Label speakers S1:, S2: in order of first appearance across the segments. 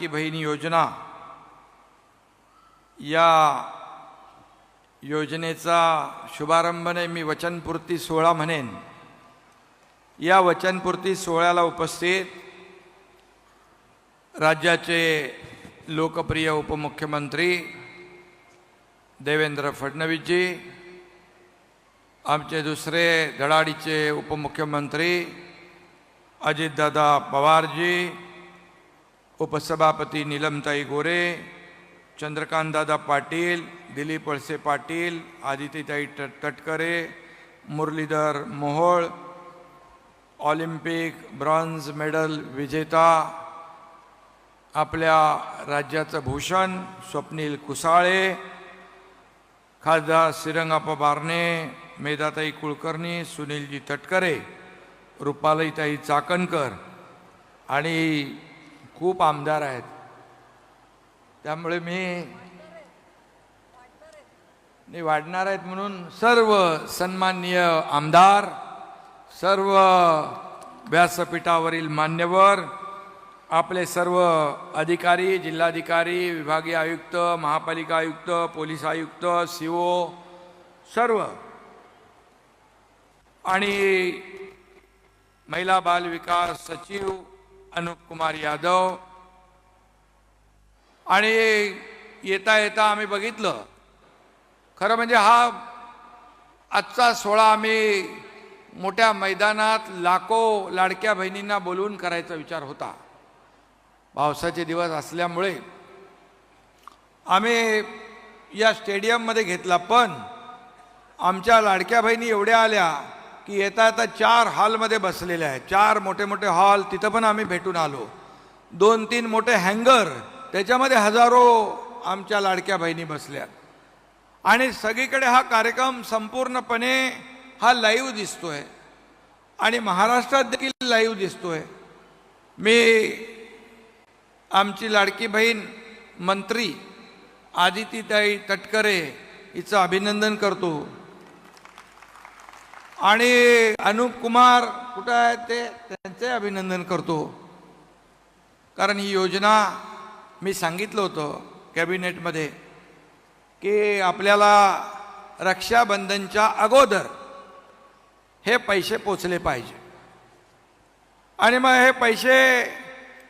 S1: की बहिणी योजना या योजनेचा शुभारंभने मी वचनपूर्ती सोहळा म्हणेन. या वचनपूर्ती सोहळ्याला उपस्थित राज्याचे लोकप्रिय उपमुख्यमंत्री देवेंद्र फडणवीसजी आमचे दुसरे धडाडीचे उपमुख्यमंत्री अजितदादा पवारजी उपसभापती नीलमताई गोरे चंद्रकांतदादा पाटील दिलीप वळसे पाटील आदितीताई ट Tatkare Muralidhar Mohol Olympic bronze medal विजेता आपल्या राज्याचं भूषण स्वप्नील कुसाळे खासदार श्रीरंगाप्पा बारणे मेधाताई कुलकर्णी सुनीलजी तटकरे रुपालयताई चाकणकर आणि खूप आमदार आहेत. त्यामुळे मी नाही वाढणार आहेत म्हणून सर्व सन्माननीय आमदार सर्व व्यासपीठावरील मान्यवर आपले सर्व अधिकारी जिल्हाधिकारी विभागीय आयुक्त महापालिका आयुक्त पोलीस आयुक्त सी ओ सर्व आणि महिला बाल विकास सचिव अनुप कुमार यादव. आणि येता येता आम्ही बघितलं. खरं म्हणजे हा आजचा सोहळा आम्ही मोठ्या मैदानात लाखो लाडक्या बहिणींना बोलवून करायचा विचार होता. पावसाचे दिवस असल्यामुळे. आम्ही या स्टेडियममध्ये घेतला पण आमच्या लाडक्या बहिणी एवढ्या आल्या की येता येता चार हॉलमध्ये बसलेल्या आहेत. चार मोठे मोठे हॉल तिथं पण आम्ही भेटून आलो. दोन तीन मोठे हँगर त्याच्यामध्ये हजारो आमच्या लाडक्या बहिणी बसल्या. आणि सगळीकडे हा कार्यक्रम संपूर्णपणे हा लाईव्ह दिसतोय. आणि महाराष्ट्रात देखील लाईव्ह दिसतोय. मी आमची लाडकी बहीण मंत्री आदितीताई तटकरे हिचं अभिनंदन करतो. आणि अनुप कुमार कुठं आहेत ते? त्यांचे अभिनंदन करतो. कारण ही योजना मी सांगितलं होतं कॅबिनेटमध्ये की आपल्याला रक्षाबंधनच्या अगोदर हे पैसे पोचले पाहिजे. आणि मग हे पैसे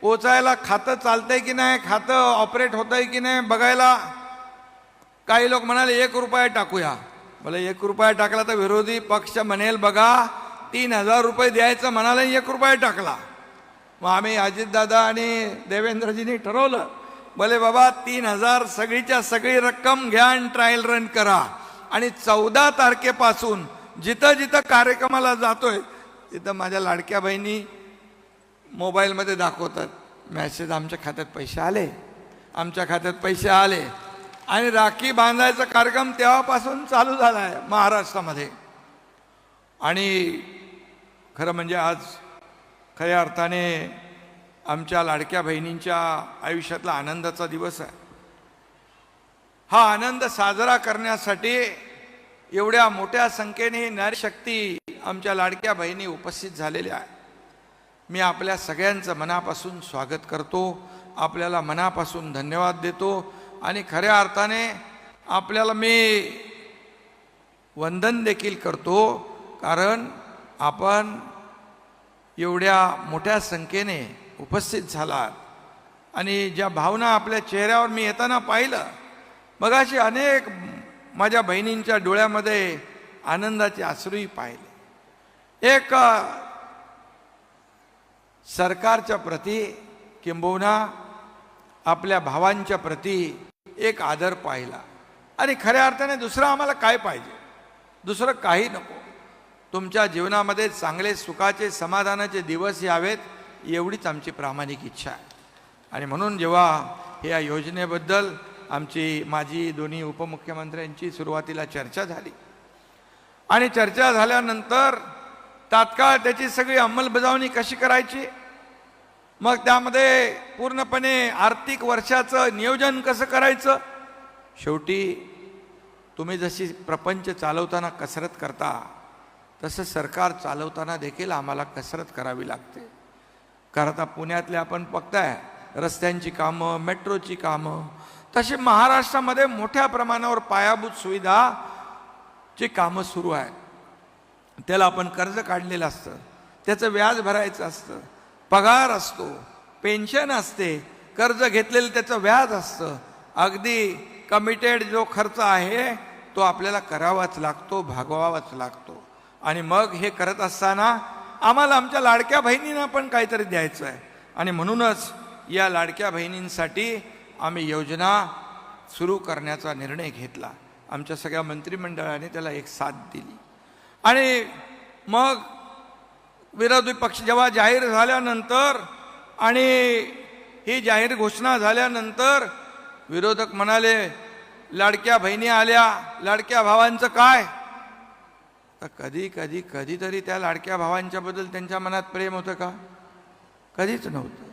S1: पोचायला खातं चालतंय की नाही? खातं ऑपरेट होतंय आहे की नाही? बघायला काही लोक म्हणाले एक रुपया टाकूया. बोले एक रुपया टाकला तर विरोधी पक्ष म्हणेल बघा तीन हजार रुपये द्यायचं म्हणाला एक रुपया टाकला. मग आम्ही अजितदादा आणि देवेंद्रजींनी ठरवलं बोले बाबा तीन हजार सगळीच्या सगळी रक्कम घ्या आणि ट्रायल रन करा. आणि चौदा तारखेपासून जिथं जिथं कार्यक्रमाला जातोय तिथं माझ्या लाडक्या बहिणी मोबाईलमध्ये दाखवतात. मॅसेज आमच्या खात्यात पैसे आले. आमच्या खात्यात पैसे आले. आणि राखी बांधायचा कार्यक्रम तेव्हापासून चालू झाला आहे महाराष्ट्रामध्ये. आणि खरं म्हणजे आज खऱ्या अर्थाने आमच्या लाडक्या बहिणींच्या आयुष्यातला आनंदाचा दिवस आहे. हा आनंद साजरा करण्यासाठी एवढ्या मोठ्या संख्येने नारी शक्ती आमच्या लाडक्या बहिणी उपस्थित झालेल्या आहे मी आपल्या सगळ्यांचं मनापासून स्वागत करतो. आपल्याला मनापासून धन्यवाद देतो. आणि खऱ्या अर्थाने आपल्याला मी वंदन देखील करतो कारण आपण एवढ्या मोठ्या संख्येने उपस्थित झालात. आणि ज्या भावना आपल्या चेहऱ्यावर मी येताना पाहिलं मग अशी अनेक माझ्या बहिणींच्या डोळ्यामध्ये आनंदाचे आश्रूही पाहिले. एक सरकारच्या प्रती किंबहुना आपल्या भावांच्या प्रती एक आदर पाहिला. आणि खऱ्या अर्थाने दुसरं आम्हाला काय पाहिजे? दुसरं काही नको. तुमच्या जीवनामध्ये चांगले सुखाचे समाधानाचे दिवस यावेत एवढीच आमची प्रामाणिक इच्छा आहे. आणि म्हणून जेव्हा या योजनेबद्दल आमची माझी दोन्ही उपमुख्यमंत्र्यांची सुरुवातीला चर्चा झाली. आणि चर्चा झाल्यानंतर तात्काळ त्याची सगळी अंमलबजावणी कशी करायची? मग त्यामध्ये पूर्णपणे आर्थिक वर्षाचं नियोजन कसं करायचं? शेवटी तुम्ही जशी प्रपंच चालवताना कसरत करता तसं सरकार चालवताना देखील आम्हाला कसरत करावी लागते. कारण आता पुण्यातले आपण बघताय रस्त्यांची कामं मेट्रोची कामं तशी महाराष्ट्रामध्ये मोठ्या प्रमाणावर पायाभूत सुविधा ची कामं सुरू आहेत. त्याला आपण कर्ज काढलेलं असतं त्याचं व्याज भरायचं असतं पगार असतो पेन्शन असते कर्ज घेतलेलं त्याचं व्याज असतं. अगदी कमिटेड जो खर्च आहे तो आपल्याला करावाच लागतो भागवावाच लागतो. आणि मग हे करत असताना आम्हाला आमच्या लाडक्या बहिणींना पण काहीतरी द्यायचं आहे. आणि म्हणूनच या लाडक्या बहिणींसाठी आम्ही योजना सुरू करण्याचा निर्णय घेतला. आमच्या सगळ्या मंत्रिमंडळाने त्याला एक साथ दिली. आणि मग विरोधी पक्ष जेव्हा जाहीर झाल्यानंतर आणि ही जाहीर घोषणा झाल्यानंतर विरोधक म्हणाले लाडक्या बहिणी आल्या लाडक्या भावांचं काय? तर कधी कधी कधीतरी त्या लाडक्या भावांच्याबद्दल त्यांच्या मनात प्रेम होतं का? कधीच नव्हतं.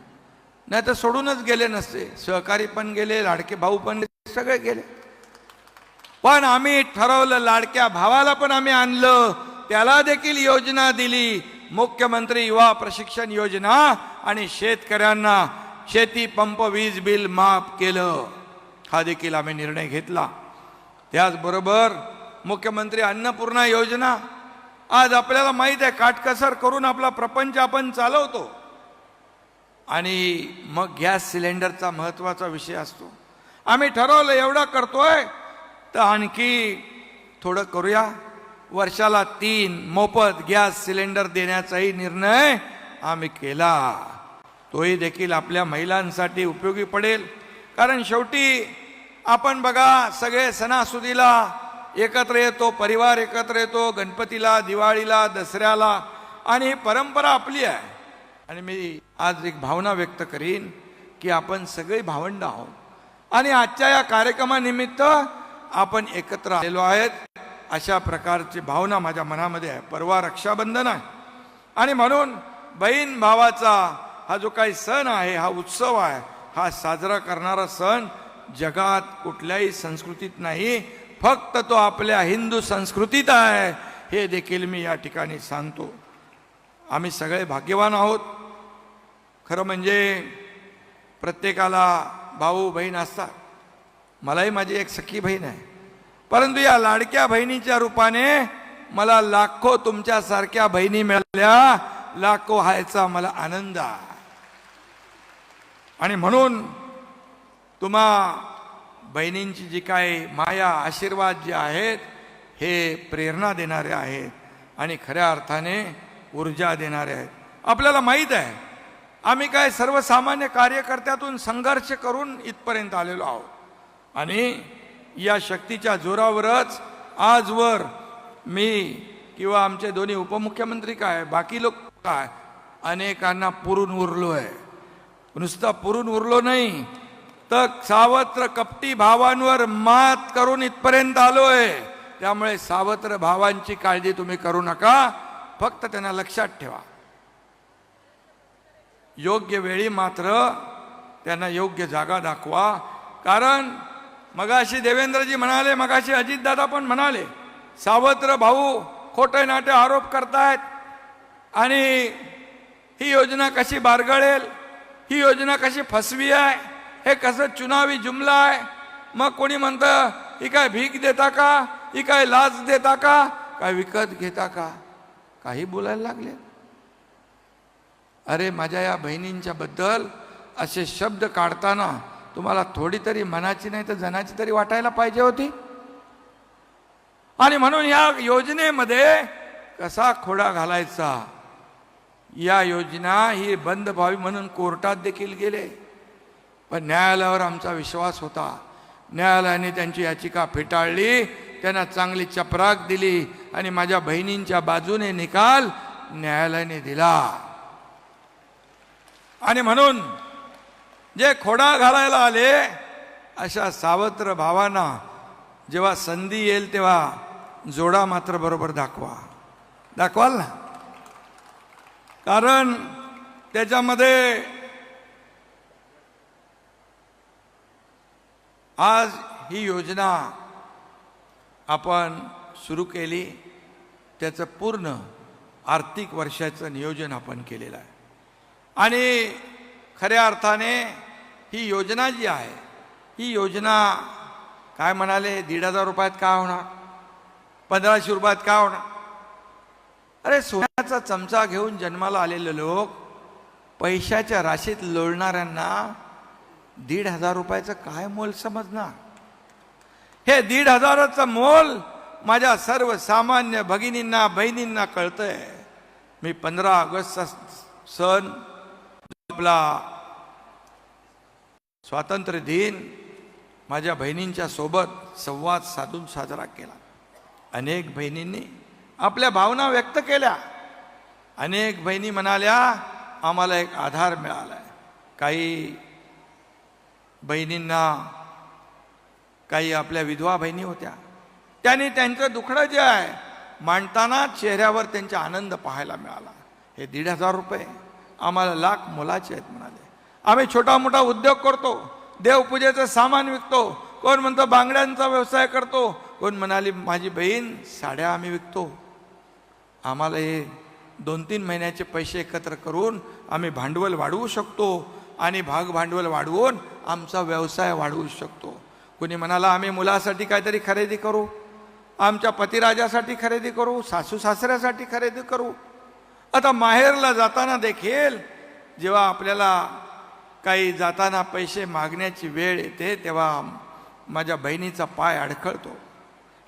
S1: नाही तर सोडूनच गेले नसते. सहकारी पण गेले लाडके भाऊ पण सगळे गेले. पण आम्ही ठरवलं लाडक्या भावाला पण आम्ही आणलं. त्याला देखील योजना दिली. मुख्यमंत्री युवा प्रशिक्षण योजना आणि शेतकऱ्यांना शेती पंप वीज बिल माफ केलं. हा देखील आम्ही निर्णय घेतला. त्याचबरोबर मुख्यमंत्री अन्नपूर्णा योजना. आज आपल्याला माहीत आहे काटकसर करून आपला प्रपंच आपण चालवतो. आणि मग गॅस सिलेंडरचा महत्त्वाचा विषय असतो. आम्ही ठरवलं एवढा करतोय तर आणखी थोडं करूया. वर्षाला तीन मोफत गॅस सिलेंडर देण्याचाही निर्णय आम्ही केला. तोही देखील आपल्या महिलांसाठी उपयोगी पडेल. कारण शेवटी आपण बघा सगळे सणासुदीला एकत्र येतो परिवार एकत्र येतो गणपतीला दिवाळीला दसऱ्याला. आणि ही परंपरा आपली आहे. आणि मी आज एक भावना व्यक्त करीन की आपण सगळे भावंड आहोत. आणि आजच्या या कार्यक्रमानिमित्त आपण एकत्र आलेलो आहेत. अशा प्रकारची भावना माझ्या मनामध्ये आहे. परवा रक्षाबंधन आहे. आणि म्हणून बहीण भावाचा हा जो काही सण आहे हा उत्सव आहे हा साजरा करणारा सण जगात कुठल्याही संस्कृतीत नाही. फक्त तो आपल्या हिंदू संस्कृतीत आहे. हे देखील मी या ठिकाणी सांगतो. आम्ही सगळे भाग्यवान आहोत. खरं म्हणजे प्रत्येकाला भाऊ बहीण असतात. मलाही माझी एक सखी बहीण आहे. परंतु या लाडक्या बहिणीच्या रूपाने मला लाखो तुमच्यासारख्या बहिणी मिळाल्या. लाखो हायचा मला आनंद आहे. आणि म्हणून तुम्हा बहिणींची जी काय माया आशीर्वाद जे आहेत हे प्रेरणा देणारे आहेत आणि खऱ्या अर्थाने ऊर्जा देणारे आहेत. आपल्याला माहीत आहे आम्ही काय सर्वसामान्य कार्यकर्त्यातून संघर्ष करून इथपर्यंत आलेलो आहोत. आणि या शक्तीच्या जोरावरच आजवर मी किंवा आमचे दोन्ही उपमुख्यमंत्री काय बाकी लोक काय अनेकांना पुरून उरलो आहे नुसता पुरून उरलो नाही तर सावत्र कपटी भावांवर मात करून इथपर्यंत आलोय. त्यामुळे सावत्र भावांची काळजी तुम्ही करू नका फक्त त्यांना लक्षात ठेवा. योग्य वेळी मात्र त्यांना योग्य जागा दाखवा कारण मगाशी देवेंद्रजी म्हणाले मगाशी अजितदादा पण म्हणाले सावत्र भाऊ खोटे नाटे आरोप करतायत आणि ही योजना कशी बारगळेल ही योजना कशी फसवी आहे हे कसं चुनावी जुमला आहे मग कोणी म्हणतं ही काय भीक देता का? ही काय लाच देता का? काय विकत घेता का? काही बोलायला लागले. अरे माझ्या या बहिणींच्या बद्दल असे शब्द काढताना तुम्हाला थोडी तरी मनाची नाही तर जनाची तरी वाटायला पाहिजे होती. आणि म्हणून या योजनेमध्ये कसा खोडा घालायचा? या योजना ही बंद व्हावी म्हणून कोर्टात देखील गेले. पण न्यायालयावर आमचा विश्वास होता. न्यायालयाने त्यांची याचिका फेटाळली त्यांना चांगली चपराक दिली आणि माझ्या बहिणींच्या बाजूने निकाल न्यायालयाने दिला. आणि म्हणून जे खोडा घालायला आले अशा सावत्र भावांना जेव्हा संधी येईल तेव्हा जोडा मात्र बरोबर दाखवा. दाखवाल ना? कारण त्याच्यामध्ये आज ही योजना आपण सुरू केली त्याचं पूर्ण आर्थिक वर्षाचं नियोजन आपण केलेलं आहे. आणि खऱ्या अर्थाने ही योजना जी आहे ही योजना काय म्हणाले दीड हजार रुपयात काय होणार? पंधराशे रुपयात काय होणार? अरे सोन्याचा चमचा घेऊन जन्माला आलेले लोक पैशाच्या राशीत लोळणाऱ्यांना दीड हजार रुपयाचं काय मोल समजणार? हे दीड हजाराचं मोल माझ्या सर्वसामान्य भगिनींना बहिणींना कळतंय. मी पंधरा ऑगस्टचा सण आपला स्वातंत्र्य दिन माझ्या बहिणींच्या सोबत संवाद साधून साजरा केला. अनेक बहिणींनी आपल्या भावना व्यक्त केल्या. अनेक बहिणी म्हणाल्या आम्हाला एक आधार मिळाला आहे काही बहिणींना काही आपल्या विधवा बहिणी होत्या. त्यांनी त्यांचं दुखणं जे आहे मांडताना चेहऱ्यावर त्यांचा आनंद पाहायला मिळाला. हे दीड हजार रुपये. आम्हाला लाख मोलाचे आहेत म्हणाले. आम्ही छोटा मोठा उद्योग करतो देवपूजेचं सामान विकतो कोण म्हणतो बांगड्यांचा व्यवसाय करतो कोण म्हणाली माझी बहीण साड्या आम्ही विकतो. आम्हाला हे दोन तीन महिन्याचे पैसे एकत्र करून आम्ही भांडवल वाढवू शकतो आणि भाग भांडवल वाढवून आमचा व्यवसाय वाढवू शकतो. कुणी म्हणाला आम्ही मुलासाठी काहीतरी खरेदी करू आमच्या पतिराजासाठी खरेदी करू सासू सासऱ्यासाठी खरेदी करू. आता माहेरला जाताना देखील जेव्हा आपल्याला काही जाताना पैसे मागण्याची वेळ येते तेव्हा माझ्या बहिणीचा पाय अडखळतो.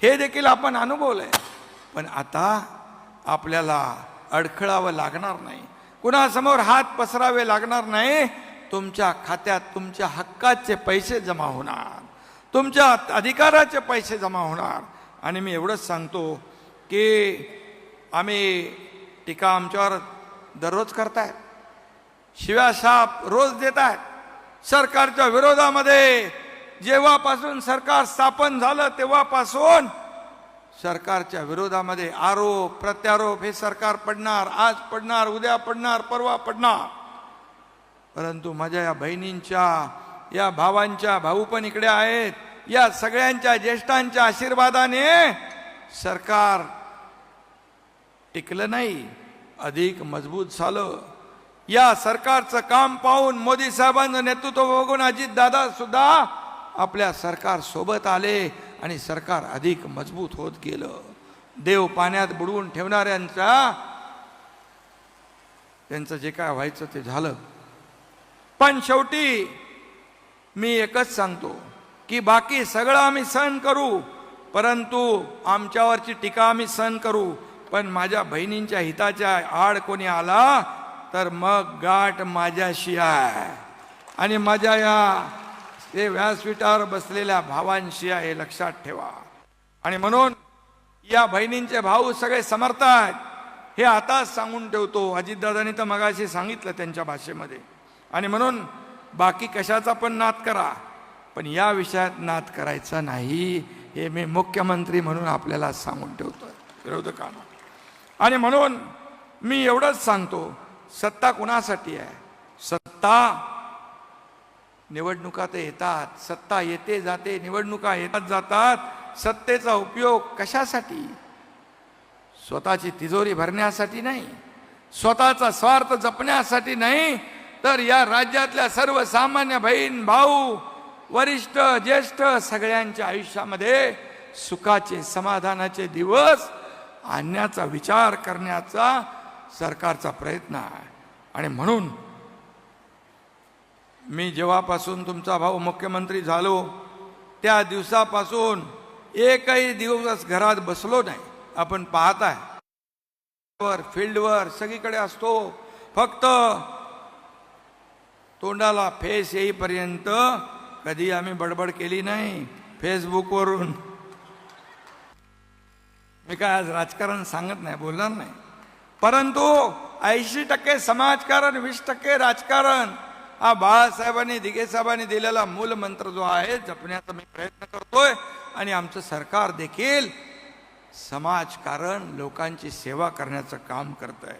S1: हे देखील आपण अनुभवलंय. पण आता आपल्याला अडखळावं लागणार नाही. कुणासमोर हात पसरावे लागणार नाही. तुमच्या खात्यात तुमच्या हक्काचे पैसे जमा होणार. तुमच्या अधिकाराचे पैसे जमा होणार. आणि मी एवढंच सांगतो की आम्ही टीका आमच्यावर दररोज करतायत. शिव्या शाप रोज देत आहेत. सरकारच्या विरोधामध्ये जेव्हापासून सरकार स्थापन झालं तेव्हापासून सरकारच्या विरोधामध्ये आरोप प्रत्यारोप हे सरकार पडणार आज पडणार उद्या पडणार परवा पडणार. परंतु माझ्या या बहिणींच्या या भावांच्या भाऊ पण इकडे आहेत. या सगळ्यांच्या ज्येष्ठांच्या आशीर्वादाने सरकार टिकलं नाही. अधिक मजबूत झालं. या सरकारचं काम पाहून मोदी साहेबांचं नेतृत्व बघून अजित दादा सुद्धा आपल्या सरकार सोबत आले आणि सरकार अधिक मजबूत होत गेलं. देव पाण्यात बुडवून ठेवणाऱ्यांचा त्यांचं जे काय व्हायचं ते झालं. पण शेवटी मी एकच सांगतो की बाकी सगळं आम्ही सहन करू परंतु आमच्यावरची टीका आम्ही सहन करू. पण माझ्या बहिणींच्या हिताच्या आड कोणी आला तर मग गाठ माझ्याशी आहे. आणि माझ्या या ते व्यासपीठावर बसलेल्या भावांशी आहे हे लक्षात ठेवा. आणि म्हणून या बहिणींचे भाऊ सगळे समर्थ आहेत. हे आताच सांगून ठेवतो. अजितदादांनी तर मगाशी सांगितलं त्यांच्या भाषेमध्ये. आणि म्हणून बाकी कशाचा पण नाद करा. पण या विषयात नाद करायचा नाही. हे मी मुख्यमंत्री म्हणून आपल्याला सांगून ठेवतो विरोधकांना. आणि म्हणून मी एवढंच सांगतो. सत्ता कुणासाठी आहे? सत्ता निवडणुका तर येतात सत्ता येते जाते निवडणुका येतात जातात. सत्तेचा उपयोग कशासाठी? स्वतःची तिजोरी भरण्यासाठी नाही. स्वतःचा स्वार्थ जपण्यासाठी नाही. तर या राज्यातल्या सर्वसामान्य बहीण भाऊ वरिष्ठ ज्येष्ठ सगळ्यांच्या आयुष्यामध्ये सुखाचे समाधानाचे दिवस आणण्याचा विचार करण्याचा सरकारचा प्रयत्न आहे. आणि म्हणून मी जेव्हापासून तुमचा भाऊ मुख्यमंत्री झालो त्या दिवसापासून एकही दिवस घरात बसलो नाही. आपण पाहत आहे फील्डवर सगळीकडे असतो. फक्त तोंडाला फेस येईपर्यंत कधी आम्ही बडबड केली नाही. फेसबुकवरून. मी काय आज राजकारण सांगत नाही बोलणार नाही. परंतु ऐंशी टक्के समाजकारण वीस टक्के राजकारण हा बाळासाहेबांनी दिगेसाहेबांनी दिलेला मूल मंत्र जो आहे जपण्याचा मी प्रयत्न करतोय. आणि आमचं सरकार देखील समाजकारण लोकांची सेवा करण्याचं काम करत आहे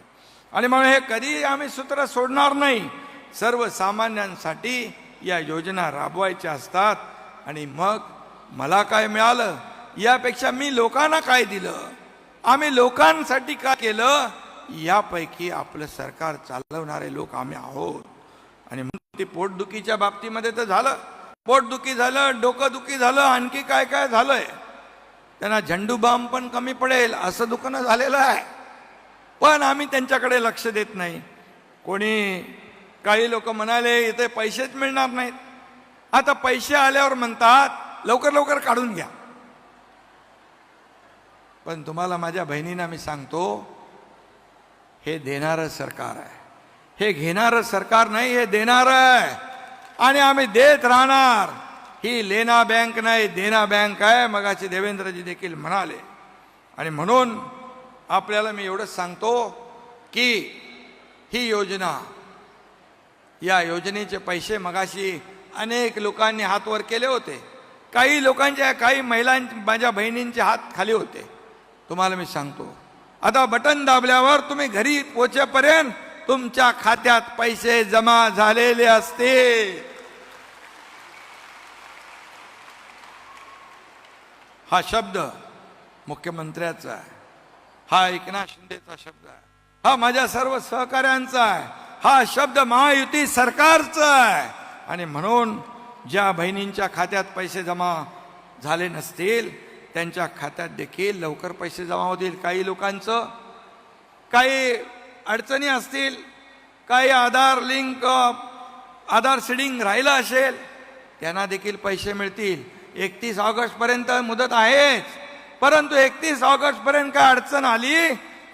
S1: आणि म्हणून हे कधी आम्ही सूत्र सोडणार नाही. सर्वसामान्यांसाठी या योजना राबवायच्या असतात. आणि मग मला काय मिळालं? यापेक्षा मी लोकांना काय दिलं? आम्ही लोकांसाठी काय केलं? यापैकी आपलं सरकार चालवणारे लोक आम्ही आहोत. आणि म्हणून ती पोटदुखीच्या बाबतीमध्ये तर झालं. पोटदुखी झालं डोकंदुखी झालं आणखी काय काय झालंय? त्यांना झंडू बाम पण कमी पडेल असं दुकानं झालेलं आहे. पण आम्ही त्यांच्याकडे लक्ष देत नाही. कोणी काही लोक म्हणाले इथे पैसेच मिळणार नाहीत. आता पैसे आल्यावर म्हणतात लवकर लवकर काढून घ्या. पण तुम्हाला माझ्या बहिणींना मी सांगतो हे देणारं सरकार आहे. हे घेणारं सरकार नाही हे देणार आहे. आणि आम्ही देत राहणार. ही लेना बँक नाही देना बँक आहे मगाची देवेंद्रजी देखील म्हणाले. आणि म्हणून आपल्याला मी एवढंच सांगतो की ही योजना या योजनेचे पैसे मगाशी अनेक लोकांनी हातवर केले होते. काही लोकांच्या काही महिलां माझ्या बहिणींचे हात खाली होते. तुम्हाला मी सांगतो आता बटन दाबल्यावर तुम्ही घरी पोचेपर्यंत तुमच्या खात्यात पैसे जमा झालेले असते. हा शब्द मुख्यमंत्र्याचा आहे. हा एकनाथ शिंदेचा शब्द आहे. हा माझ्या सर्व सहकाऱ्यांचा आहे. हा शब्द महायुती सरकारचा आहे. आणि म्हणून ज्या बहिणींच्या खात्यात पैसे जमा झाले नसतील त्यांच्या खात्यात देखील लवकर पैसे जमा होतील. काही लोकांचं काही अडचणी असतील काही आधार लिंक आधार सीडिंग राहिलं असेल त्यांना देखील पैसे मिळतील. एकतीस ऑगस्टपर्यंत मुदत आहेच. परंतु एकतीस ऑगस्टपर्यंत काय अडचण आली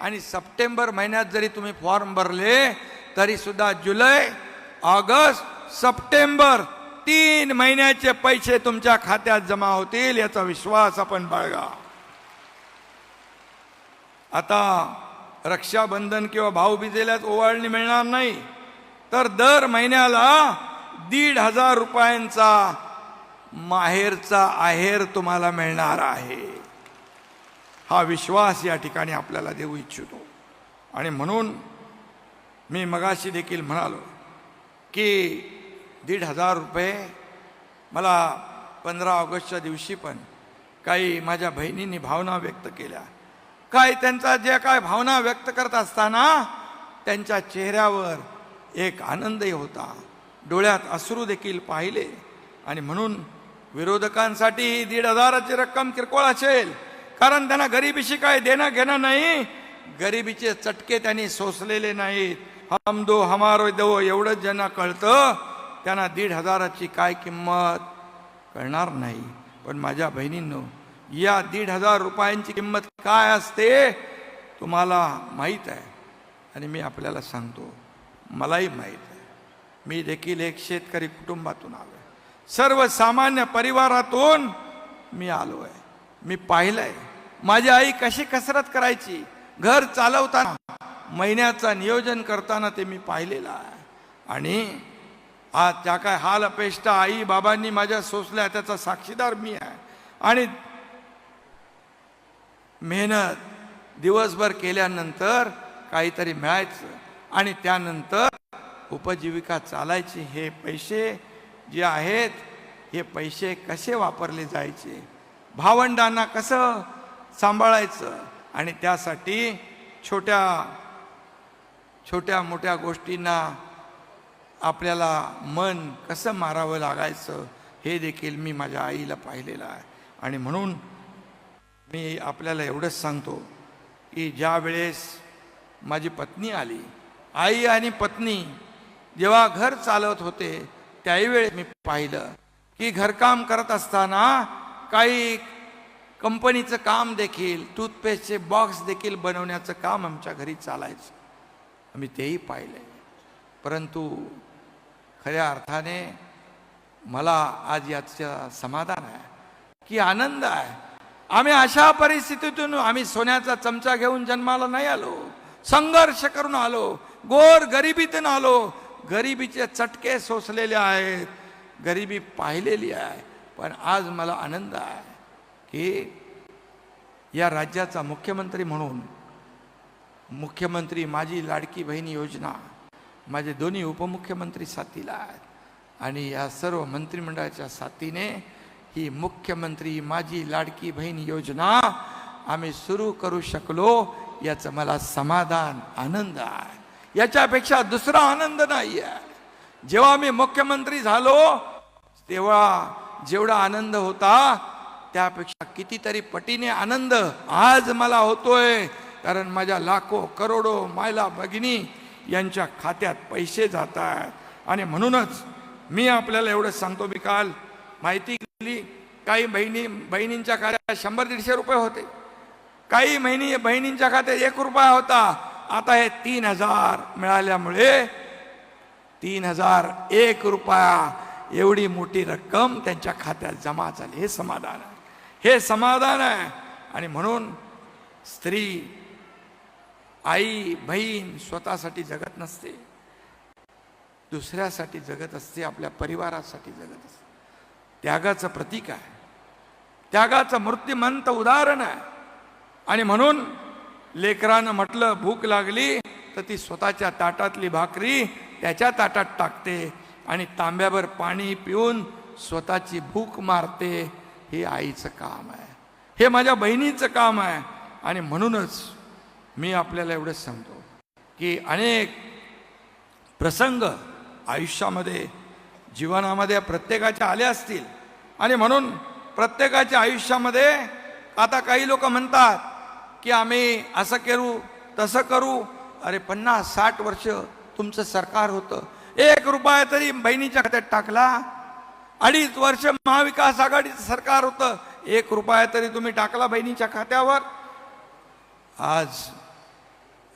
S1: आणि सप्टेंबर महिन्यात जरी तुम्ही फॉर्म भरले तरीसुद्धा जुलै ऑगस्ट सप्टेंबर तीन महिन्याचे पैसे तुमच्या खात्यात जमा होतील याचा विश्वास आपण बाळगा. आता रक्षाबंधन किंवा भाऊबीजेलाच ओवाळणी मिळणार नाही तर दर महिन्याला दीड हजार रुपयांचा माहेरचा आहेर तुम्हाला मिळणार आहे. हा विश्वास या ठिकाणी आपल्याला देऊ इच्छितो. आणि म्हणून मी मगाशी देखील म्हणालो की दीड हजार रुपये मला पंधरा ऑगस्टच्या दिवशी पण काही माझ्या बहिणींनी भावना व्यक्त केल्या. काय त्यांचा जे काय भावना व्यक्त करत असताना त्यांच्या चेहऱ्यावर एक आनंदही होता. डोळ्यात अश्रू देखील पाहिले. आणि म्हणून विरोधकांसाठी ही दीड हजाराची रक्कम किरकोळ असेल. कारण त्यांना गरिबीशी काय देणं घेणं नाही. गरिबीचे चटके त्यांनी सोसलेले नाहीत. हम दो हमारो दो एवढंच ज्यांना कळतं त्यांना दीड हजाराची काय किंमत कळणार नाही. पण माझ्या बहिणींनो या दीड हजार रुपयांची किंमत काय असते तुम्हाला माहीत आहे. आणि मी आपल्याला सांगतो मलाही माहीत आहे. मी देखील एक शेतकरी कुटुंबातून आलो आहे सर्वसामान्य परिवारातून मी आलो आहे मी पाहिलंय माझी आई कशी कसरत करायची घर चालवताना महिन्याचा नियोजन करताना ते मी पाहिलेलं आहे. आणि आज त्या काय हाल अपेष्टा आई बाबांनी माझ्या सोसल्या त्याचा साक्षीदार मी आहे. आणि मेहनत दिवसभर केल्यानंतर काहीतरी मिळायचं. आणि त्यानंतर उपजीविका चालायची हे पैसे जे आहेत हे पैसे कसे वापरले जायचे? भावंडांना कसं सांभाळायचं? आणि त्यासाठी छोट्या छोट्या मोठ्या गोष्टींना आपल्याला मन कसं मारावं लागायचं हे देखील मी माझ्या आईला पाहिलेलं आहे. आणि म्हणून मी आपल्याला एवढंच सांगतो की ज्या वेळेस माझी पत्नी आली आई आणि पत्नी जेव्हा घर चालवत होते त्याही वेळेस मी पाहिलं की घरकाम करत असताना काही कंपनीचं काम देखील टूथपेस्टचे बॉक्स देखील बनवण्याचं काम आमच्या घरी चालायचं. आम्ही तेही पाहिलं. परंतु खऱ्या अर्थाने मला आज याचं समाधान आहे की आनंद आहे. आम्ही अशा परिस्थितीतून आम्ही सोन्याचा चमचा घेऊन जन्माला नाही आलो संघर्ष करून आलो गोर गरिबीतून आलो. गरिबीचे चटके सोसलेले आहेत गरिबी पाहिलेली आहे पण आज मला आनंद आहे की या राज्याचा मुख्यमंत्री म्हणून मुख्यमंत्री माझी लाडकी बहीण योजना माझे दोन्ही उपमुख्यमंत्री साथीला आहेत. आणि या सर्व मंत्रिमंडळाच्या साथीने ही मुख्यमंत्री माझी लाडकी बहीण योजना आम्ही सुरू करू शकलो याचं मला समाधान आनंद आहे. याच्यापेक्षा दुसरा आनंद नाही आहे. जेव्हा मी मुख्यमंत्री झालो तेव्हा जेवढा आनंद होता त्यापेक्षा कितीतरी पटीने आनंद आज मला होतोय. कारण माझ्या लाखो करोडो मायला भगिनी यांच्या खात्यात पैसे जात आणि म्हणूनच मी आपल्याला एवढंच सांगतो मी काल माहिती दिली काही बहिणी बहिणींच्या खात्यात शंभर दीडशे रुपये होते. काही महिनी बहिणींच्या खात्यात एक रुपया होता. आता हे तीन हजार मिळाल्यामुळे तीन हजार एक रुपया एवढी मोठी रक्कम त्यांच्या खात्यात जमा झाली. हे समाधान आहे. हे समाधान आहे. आणि म्हणून स्त्री आई बहीण स्वतःसाठी जगत नसते. दुसऱ्यासाठी जगत असते आपल्या परिवारासाठी जगत असते. त्यागाचं प्रतीक आहे. त्यागाचं मृत्यूमंत उदाहरण आहे. आणि म्हणून लेकरानं म्हटलं भूक लागली तर ती स्वतःच्या ताटातली भाकरी त्याच्या ताटात टाकते आणि तांब्यावर पाणी पिऊन स्वतःची भूक मारते. हे आईचं काम आहे. हे माझ्या बहिणीचं काम आहे. आणि म्हणूनच मी आपल्याला एवढंच सांगतो की अनेक प्रसंग आयुष्यामध्ये जीवनामध्ये प्रत्येकाच्या आले असतील. आणि म्हणून प्रत्येकाच्या आयुष्यामध्ये आता काही लोक म्हणतात की आम्ही असं करू तसं करू. अरे पन्नास साठ वर्ष तुमचं सरकार होतं. एक रुपया तरी बहिणीच्या खात्यात टाकला. अडीच वर्ष महाविकास आघाडीचं सरकार होतं. एक रुपया तरी तुम्ही टाकला बहिणीच्या खात्यावर. आज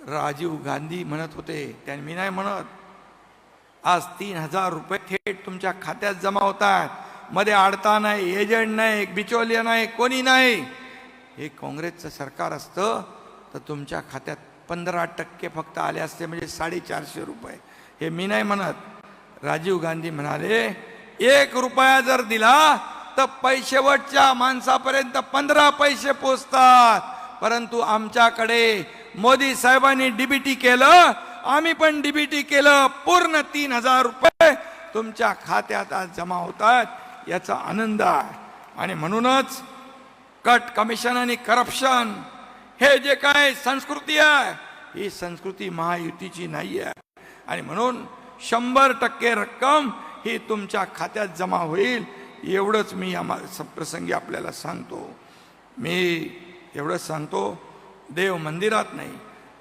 S1: राजीव गांधी म्हणत होते. त्याने मी नाही म्हणत. आज तीन हजार रुपये थेट तुमच्या खात्यात जमा होतात. मध्ये आडता नाही एजंट नाही बिचोलिया नाही कोणी नाही. हे काँग्रेसचं सरकार असतं तर तुमच्या खात्यात पंधरा टक्के फक्त आले असते म्हणजे साडेचारशे रुपये. हे मी नाही म्हणत. राजीव गांधी म्हणाले एक रुपया जर दिला तर पैशेवटच्या माणसापर्यंत पंधरा पैसे पोचतात. परंतु आमच्याकडे मोदी साहेबांनी डीबीटी केलं आम्ही पण डीबीटी केलं पूर्ण तीन हजार रुपये तुमच्या खात्यात आज जमा होतात याचा आनंद आहे. आणि म्हणूनच कट कमिशन आणि करप्शन हे जे काय संस्कृती आहे ही संस्कृती महायुतीची नाही आहे आणि म्हणून शंभर टक्के रक्कम ही तुमच्या खात्यात जमा होईल एवढंच मी आम्हा प्रसंगी आपल्याला सांगतो. मी एवढंच सांगतो. देव मंदिरात नाही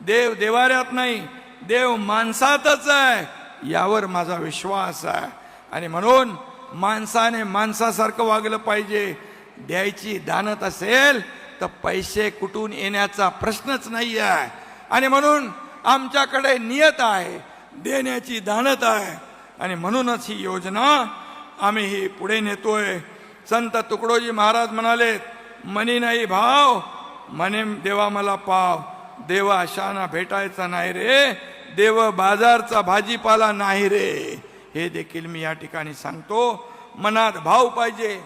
S1: देव देवाऱ्यात नाही देव माणसातच आहे यावर माझा विश्वास आहे. आणि म्हणून माणसाने माणसासारखं वागलं पाहिजे द्यायची दानत असेल तर पैसे कुठून येण्याचा प्रश्नच नाही आहे आणि म्हणून आमच्याकडे नियत आहे देण्याची दानत आहे. आणि म्हणूनच ही योजना आम्ही ही पुढे नेतोय. संत तुकडोजी महाराज म्हणाले मनी नाही भाव म्हणे देवा मला पाव. देवा अशाना भेटायचा नाही रे. देव बाजारचा भाजीपाला नाही रे. हे देखील मी या ठिकाणी सांगतो. मनात भाव पाहिजे.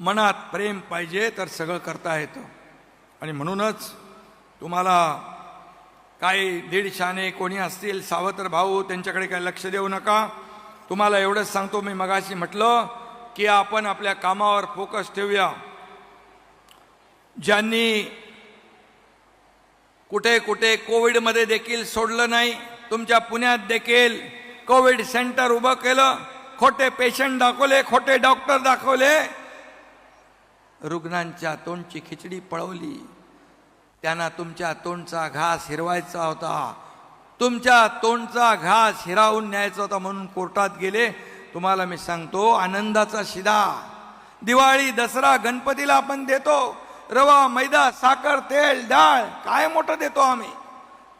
S1: मनात प्रेम पाहिजे तर सगळं करता येतं. आणि म्हणूनच तुम्हाला काही दीडशाने कोणी असतील सावत्र भाऊ त्यांच्याकडे काही लक्ष देऊ नका. तुम्हाला एवढंच सांगतो मी मगाशी म्हटलं की आपण आपल्या कामावर फोकस ठेवूया. ज्यांनी कुठे कुठे कोविडमध्ये देखील सोडलं नाही तुमच्या पुण्यात देखील कोविड सेंटर उभं केलं खोटे पेशंट दाखवले खोटे डॉक्टर दाखवले. रुग्णांच्या तोंडची खिचडी पळवली. त्यांना तुमच्या तोंडचा घास हिरवायचा होता. तुमच्या तोंडचा घास हिरावून न्यायचा होता म्हणून कोर्टात गेले. तुम्हाला मी सांगतो आनंदाचा शिदा. दिवाळी दसरा गणपतीला आपण देतो. रवा मैदा साखर तेल डाळ काय मोठं देतो आम्ही?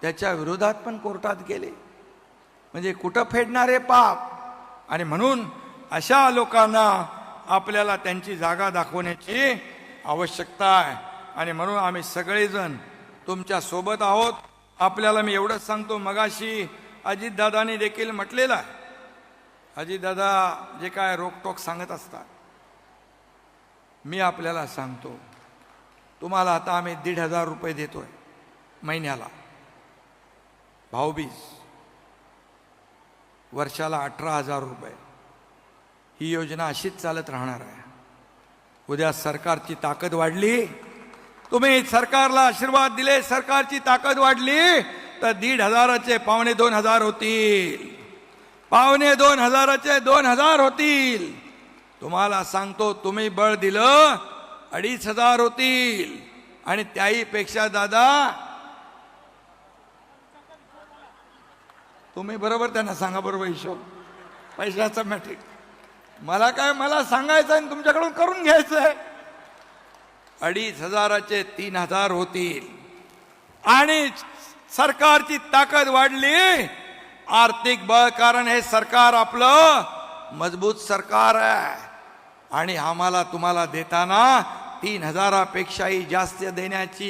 S1: त्याच्या विरोधात पण कोर्टात गेले. म्हणजे कुठं फेडणारे पाप? आणि म्हणून अशा लोकांना आपल्याला त्यांची जागा दाखवण्याची आवश्यकता आहे. आणि म्हणून आम्ही सगळेजण तुमच्यासोबत आहोत. आपल्याला मी एवढंच सांगतो मगाशी अजितदादांनी देखील म्हटलेलं आहे. अजितदादा जे काय रोकटोक सांगत असतात मी आपल्याला सांगतो. तुम्हाला आता आम्ही दीड हजार रुपये देतोय महिन्याला. भाऊबीज वर्षाला अठरा हजार रुपये. ही योजना अशीच चालत राहणार आहे. उद्या सरकारची ताकद वाढली. तुम्ही सरकारला आशीर्वाद दिले सरकारची ताकद वाढली तर दीड हजाराचे पावणे दोन हजार होतील. पावणे दोन हजाराचे दोन हजार होतील. तुम्हाला सांगतो तुम्ही बळ दिलं अडीच हजार होतील. आणि त्याहीपेक्षा दादा तुम्ही बरोबर त्यांना सांगा बरोबर हिशोब. पैशाचा मॅट्रिक मला काय मला सांगायचं आणि तुमच्याकडून करून घ्यायचंय. अडीच हजाराचे तीन हजार होतील. आणि सरकारची ताकद वाढली. आर्थिक बळ कारण हे सरकार आपलं मजबूत सरकार आहे. आणि आम्हाला तुम्हाला देताना तीन हजारापेक्षाही जास्त देण्याची